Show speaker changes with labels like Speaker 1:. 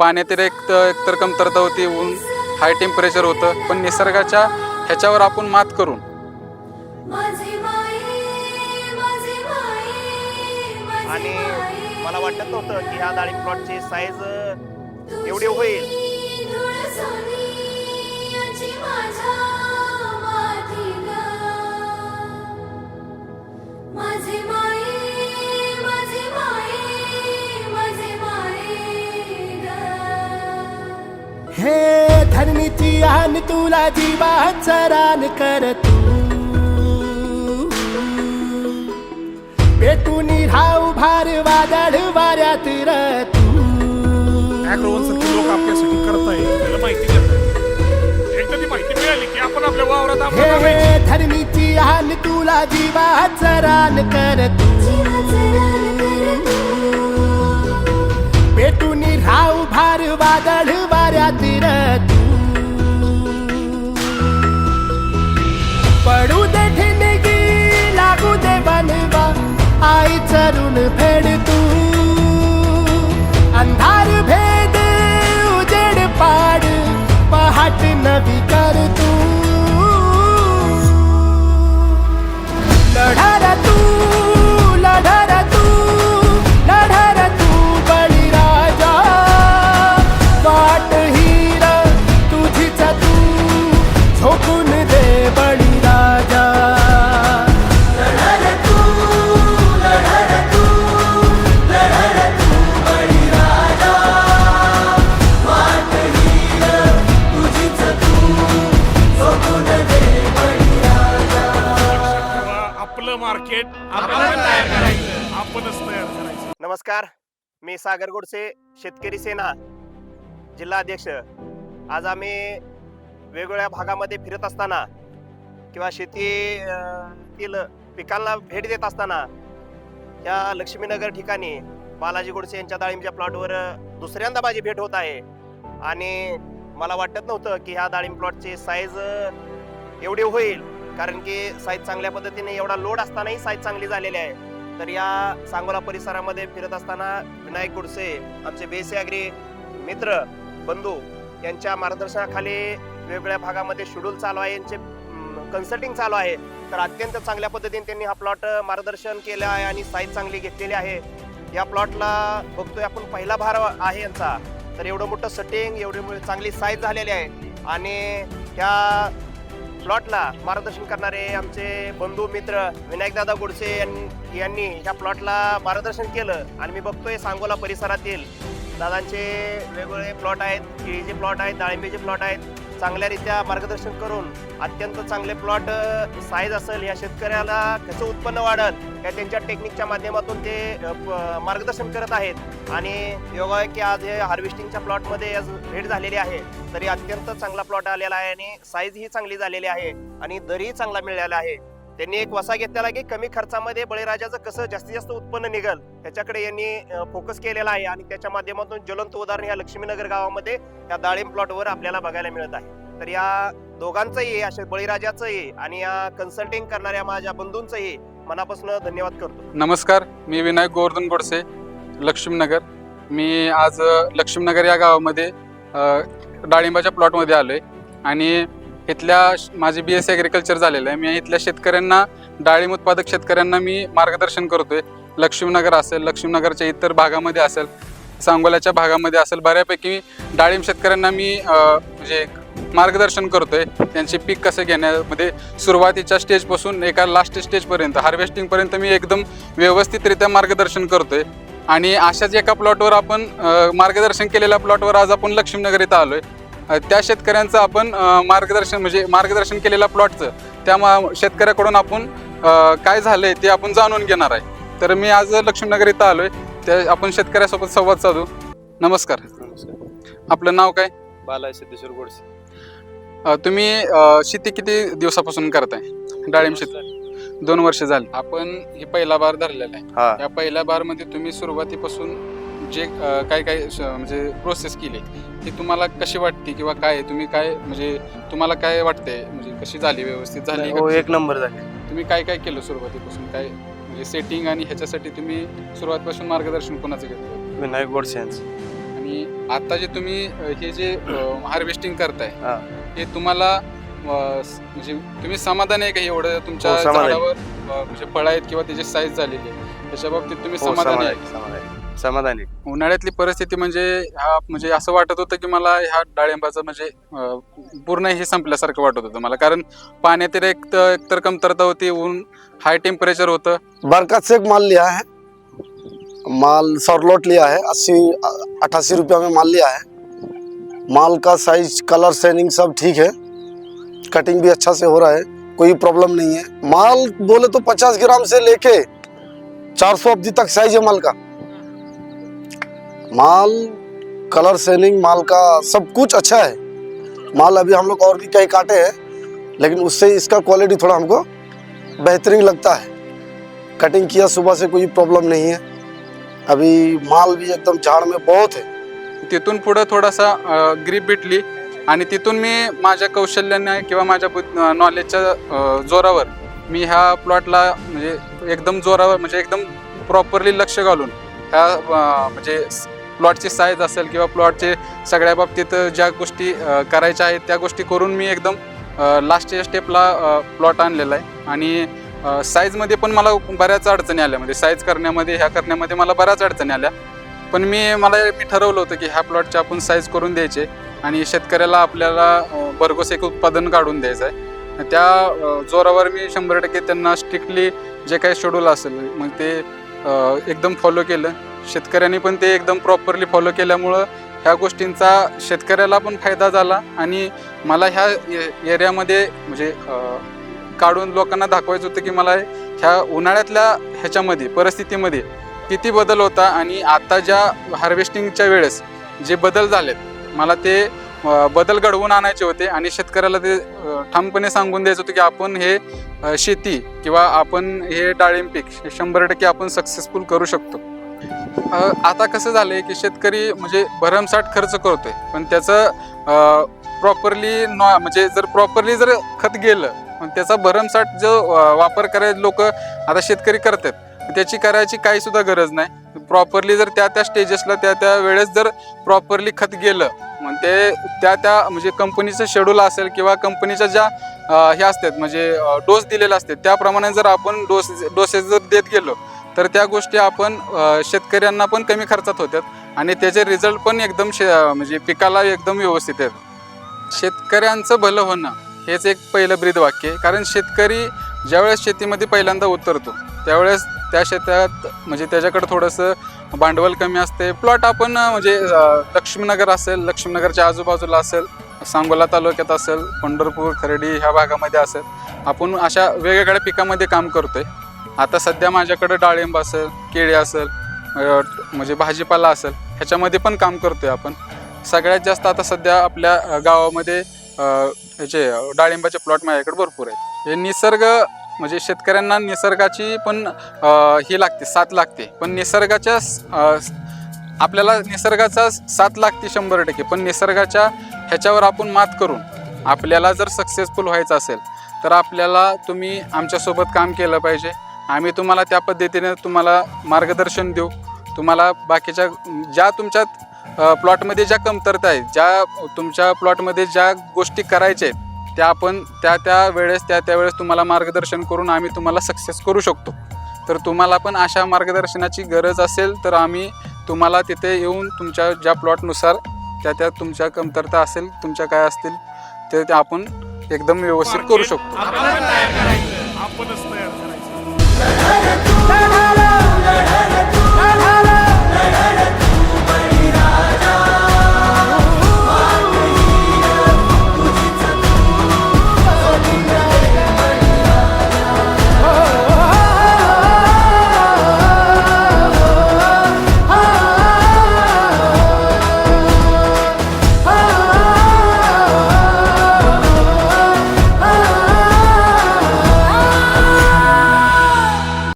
Speaker 1: पाण्यातील एक तर एकतर कमतरता होती ऊन हाय टेम्परेचर होतं पण निसर्गाच्या ह्याच्यावर आपण मात करून
Speaker 2: माझी माई माझी माई माझी
Speaker 3: आणि. मला वाटत नव्हतं की ह्या डाळिंब प्लॉटची साईज एवढी होईल
Speaker 4: आन तुला जीवाचं रान कर तू पेटून राहू भार वादळ वाऱ्यात तू
Speaker 5: अॅग्रोवनसारखे लोक आपल्यासाठी करताय त्याला माहिती देत एकदा ती माहिती मिळाली की आपण आपल्या वावरात
Speaker 4: हे
Speaker 5: आपल्याला
Speaker 4: हे धरणीची आन तुला जीवाचं रान कर तू
Speaker 2: रान.
Speaker 4: पेटून राहू भार वादळ
Speaker 5: ചരുണ് പേടിത്ത मार्केट आपण तयार करायचं. आपणच तयार करायचं.
Speaker 3: नमस्कार मी सागर गोडसे शेतकरी सेना जिल्हा अध्यक्ष. आज आम्ही वेगवेगळ्या भागामध्ये फिरत असताना किंवा शेती अं, तील पिकांना भेट देत असताना या लक्ष्मीनगर ठिकाणी बालाजी गोडसे यांच्या डाळिंबच्या प्लॉटवर दुसऱ्यांदा माझी भेट होत आहे. आणि मला वाटत नव्हतं की ह्या डाळिंब प्लॉटची साईज एवढी होईल. कारण की साईज चांगल्या पद्धतीने एवढा लोड असतानाही साईज चांगली झालेली आहे. तर या सांगोला परिसरामध्ये फिरत असताना विनायक गुडसे आमचे बेसियाग्री मित्र बंधू यांच्या मार्गदर्शनाखाली वेगवेगळ्या भागामध्ये शेड्यूल चालू आहे. यांचे कन्सल्टिंग चालू आहे. तर अत्यंत चांगल्या पद्धतीने त्यांनी हा प्लॉट मार्गदर्शन केलं आहे आणि साईज चांगली घेतलेली आहे. या प्लॉटला बघतोय आपण पहिला भार आहे यांचा. तर एवढं मोठं सटिंग एवढी चांगली साईज झालेली आहे. आणि ह्या प्लॉटला मार्गदर्शन करणारे आमचे बंधू मित्र विनायकदादा गुडसे यांनी ह्या प्लॉटला मार्गदर्शन केलं. आणि मी बघतोय सांगोला परिसरातील दादांचे वेगवेगळे प्लॉट आहेत केळीचे प्लॉट आहेत डाळिंबीचे प्लॉट आहेत. चांगल्यारीत्या मार्गदर्शन करून अत्यंत चांगले प्लॉट साईज असेल या शेतकऱ्याला कसं उत्पन्न वाढत या त्यांच्या टेक्निकच्या माध्यमातून ते मार्गदर्शन करत आहेत. आणि योगा आहे की आज हे हार्वेस्टिंगच्या प्लॉटमध्ये आज भेट झालेली आहे तरी अत्यंत चांगला प्लॉट आलेला आहे आणि साईज ही चांगली झालेली आहे आणि दरही चांगला मिळालेला आहे. त्यांनी एक वसा घेतलेला की कमी खर्चामध्ये बळीराजाचं कसं जास्तीत जास्त उत्पन्न निघल ह्याच्याकडे यांनी फोकस केलेला आहे. आणि त्याच्या माध्यमातून ज्वलंत उदाहरण या लक्ष्मीनगर गावामध्ये या डाळिंब प्लॉटवर आपल्याला बघायला मिळत आहे. तर या दोघांचंही असे बळीराजाचंही आणि या कन्सल्टिंग करणाऱ्या माझ्या बंधूंचंही मनापासून धन्यवाद करतो.
Speaker 1: नमस्कार मी विनायक गोवर्धन गोडसे लक्ष्मीनगर. मी आज लक्ष्मीनगर या गावामध्ये डाळिंबाच्या प्लॉटमध्ये आलो आहे आणि इथल्या माझी माझे बी एस ॲग्रिकल्चर झालेलं आहे. मी इथल्या शेतकऱ्यांना डाळिंब उत्पादक शेतकऱ्यांना मी मार्गदर्शन करतोय. लक्ष्मीनगर असेल लक्ष्मीनगरच्या इतर भागामध्ये असेल सांगोल्याच्या भागामध्ये असेल बऱ्यापैकी डाळिंब शेतकऱ्यांना मी म्हणजे मार्गदर्शन करतोय. त्यांचे पीक कसं घेण्यामध्ये सुरुवातीच्या स्टेजपासून एका लास्ट स्टेजपर्यंत हार्वेस्टिंगपर्यंत मी एकदम व्यवस्थितरित्या मार्गदर्शन करतोय. आणि अशाच एका प्लॉटवर आपण मार्गदर्शन केलेल्या प्लॉटवर आज आपण लक्ष्मीनगर इथं आलो आहे त्या शेतकऱ्यांचं आपण मार्गदर्शन म्हणजे मार्गदर्शन केलेल्या प्लॉटचं त्या मा- शेतकऱ्याकडून आपण काय झालंय ते आपण जाणून घेणार आहे. तर मी आज लक्ष्मीनगर इथं आलोय. त्या आपण शेतकऱ्यासोबत संवाद साधू. नमस्कार. आपलं नाव काय?
Speaker 6: बाला सिद्धेश्वर गोडसे.
Speaker 1: तुम्ही शेती किती दिवसापासून करताय? डाळिंब शेती. दोन वर्ष झाली. आपण हे पहिला बार धरलेला आहे. या पहिल्या बारमध्ये तुम्ही सुरुवातीपासून जे काय काय म्हणजे प्रोसेस केली ती तुम्हाला कशी वाटते किंवा काय तुम्ही काय म्हणजे तुम्हाला काय वाटतंय? म्हणजे कशी झाली व्यवस्थित झाली
Speaker 6: हो? एक नंबर झाले.
Speaker 1: तुम्ही काय काय केलं सुरुवातीपासून? काय म्हणजे सेटिंग आणि ह्याच्यासाठी तुम्ही सुरुवातीपासून मार्गदर्शन कोणाचं घेतलं?
Speaker 6: विनायक गोडसे यांचं.
Speaker 1: आणि आता जे तुम्ही अ, हे जे हार्वेस्टिंग करताय
Speaker 3: हा.
Speaker 1: हे तुम्हाला अ, स- म्हणजे तुम्ही समाधान आहे का? एवढं तुमच्या
Speaker 3: हो, समाधान. आहे.
Speaker 1: झाडावर अ, म्हणजे फळ आहेत किंवा त्याची साईज झालेली आहे. त्याच्या बाबतीत तुम्ही
Speaker 3: हो,
Speaker 1: समाधानी आहे.
Speaker 3: समाधानी. समाधानी.
Speaker 1: उन्हाळ्यातली परिस्थिती म्हणजे ह्या म्हणजे असं वाटत होतं की मला ह्या डाळिंबाचं म्हणजे अं, पूर्ण हे संपल्यासारखं वाटत होतं मला. कारण पाण्यात एक तर एकतर कमतरता होती ऊन हाय टेम्परेचर होतं.
Speaker 6: बरकत से एक माल लिया है. माल सरलोट लिया है. अस्सी अट्ठासी रुपया में माल लिया है. माल का साइज कलर शाइनिंग सब ठीक है. कटिंग भी अच्छा से हो रहा है. कोई प्रॉब्लम नहीं है. माल बोले तो पचास ग्राम से लेके चार सौ अब्दी तक साइज है माल का. माल कलर सेलिंग माल का सब कुछ अच्छा है। माल अभी हम लोग और भी कई काटे हैं लेकिन उससे इसका क्वालिटी थोड़ा हमको बेहतरीन लगता है। कटिंग किया सुबह से कोई प्रॉब्लम नहीं है। अभी माल भी एकदम झाड़ में बहुत है।
Speaker 1: तिथून पुढं थोडासा ग्रीप भेटली आणि तिथून मी माझ्या कौशल्याने किंवा माझ्या नॉलेजच्या जोरावर मी ह्या प्लॉटला म्हणजे एकदम जोरावर म्हणजे एकदम प्रॉपरली लक्ष घालून ह्या म्हणजे प्लॉटची साईज असेल किंवा प्लॉटचे सगळ्या बाबतीत ज्या गोष्टी करायच्या आहेत त्या गोष्टी करून मी एकदम लास्टच्या स्टेपला प्लॉट आणलेला आहे. आणि साईजमध्ये पण मला बऱ्याच अडचणी आल्या. म्हणजे साईज करण्यामध्ये ह्या करण्यामध्ये मला बऱ्याच अडचणी आल्या. पण मी मला मी ठरवलं होतं की ह्या प्लॉटचे आपण साईज करून द्यायचे आणि शेतकऱ्याला आपल्याला भरघोस एक उत्पादन काढून द्यायचं आहे. त्या जोरावर मी शंभर टक्के त्यांना स्ट्रिक्टली जे काही शेड्यूल असेल मग ते एकदम फॉलो केलं. शेतकऱ्यांनी पण ते एकदम प्रॉपरली फॉलो केल्यामुळं ह्या गोष्टींचा शेतकऱ्याला पण फायदा झाला आणि मला ह्या ए- एरियामध्ये म्हणजे काढून लोकांना दाखवायचं होतं की मला ह्या उन्हाळ्यातल्या ह्याच्यामध्ये परिस्थितीमध्ये किती बदल होता आणि आता ज्या हार्वेस्टिंगच्या वेळेस जे बदल झालेत मला ते बदल घडवून आणायचे होते आणि शेतकऱ्याला ते ठामपणे सांगून द्यायचं होतं की आपण हे शेती किंवा आपण हे डाळिंब पीक शंभर टक्के आपण सक्सेसफुल करू शकतो. आता कसं झालं आहे की शेतकरी म्हणजे भरमसाठ खर्च करतोय. पण त्याचं प्रॉपरली नॉ म्हणजे जर प्रॉपरली जर खत गेलं पण त्याचा भरमसाठ जो वापर करायला लोक आता शेतकरी करतात त्याची करायची काही सुद्धा गरज नाही. प्रॉपरली जर त्या त्या स्टेजेसला त्या त्या वेळेस जर प्रॉपरली खत गेलं मग ते त्या त्या म्हणजे कंपनीचं शेड्यूल असेल किंवा कंपनीच्या ज्या हे असतात म्हणजे डोस दिलेले असतात त्याप्रमाणे जर आपण डोस डोसेस जर देत गेलो तर त्या गोष्टी आपण शेतकऱ्यांना पण कमी खर्चात होतात आणि त्याचे रिझल्ट पण एकदम शे म्हणजे पिकाला एकदम व्यवस्थित आहेत. शेतकऱ्यांचं भलं होणं हेच एक पहिलं ब्रीद वाक्य आहे. कारण शेतकरी ज्यावेळेस शेतीमध्ये पहिल्यांदा उतरतो त्यावेळेस त्या शेतात म्हणजे त्याच्याकडे थोडंसं भांडवल कमी असते. प्लॉट आपण म्हणजे लक्ष्मीनगर असेल लक्ष्मीनगरच्या आजूबाजूला असेल सांगोला तालुक्यात असेल पंढरपूर खर्डी ह्या भागामध्ये असेल आपण अशा वेगवेगळ्या पिकामध्ये काम करतोय. आता सध्या माझ्याकडे डाळिंब असेल केळी असेल म्हणजे भाजीपाला असेल ह्याच्यामध्ये पण काम करतो आहे आपण. सगळ्यात जास्त आता सध्या आपल्या गावामध्ये ह्याचे डाळिंबाचे प्लॉट माझ्याकडे भरपूर आहेत. हे निसर्ग म्हणजे शेतकऱ्यांना निसर्गाची पण ही लागते साथ लागते. पण निसर्गाच्या आपल्याला निसर्गाचा साथ लागते शंभर टक्के. पण निसर्गाच्या ह्याच्यावर आपण मात करून आपल्याला जर सक्सेसफुल व्हायचं असेल तर आपल्याला तुम्ही आमच्यासोबत काम केलं पाहिजे. आम्ही तुम्हाला त्या पद्धतीने तुम्हाला मार्गदर्शन देऊ. तुम्हाला बाकीच्या ज्या तुमच्यात अ, प्लॉटमध्ये ज्या कमतरता आहेत ज्या तुमच्या प्लॉटमध्ये ज्या गोष्टी करायच्या आहेत त्या आपण त्या त्या वेळेस त्या त्या वेळेस तुम्हाला मार्गदर्शन करून आम्ही तुम्हाला सक्सेस करू शकतो. तर तुम्हाला पण अशा मार्गदर्शनाची गरज असेल तर आम्ही तुम्हाला तिथे येऊन तुमच्या ज्या प्लॉटनुसार त्या त्या तुमच्या कमतरता असेल तुमच्या काय असतील ते ते आपण एकदम व्यवस्थित करू शकतो.
Speaker 5: Thank you.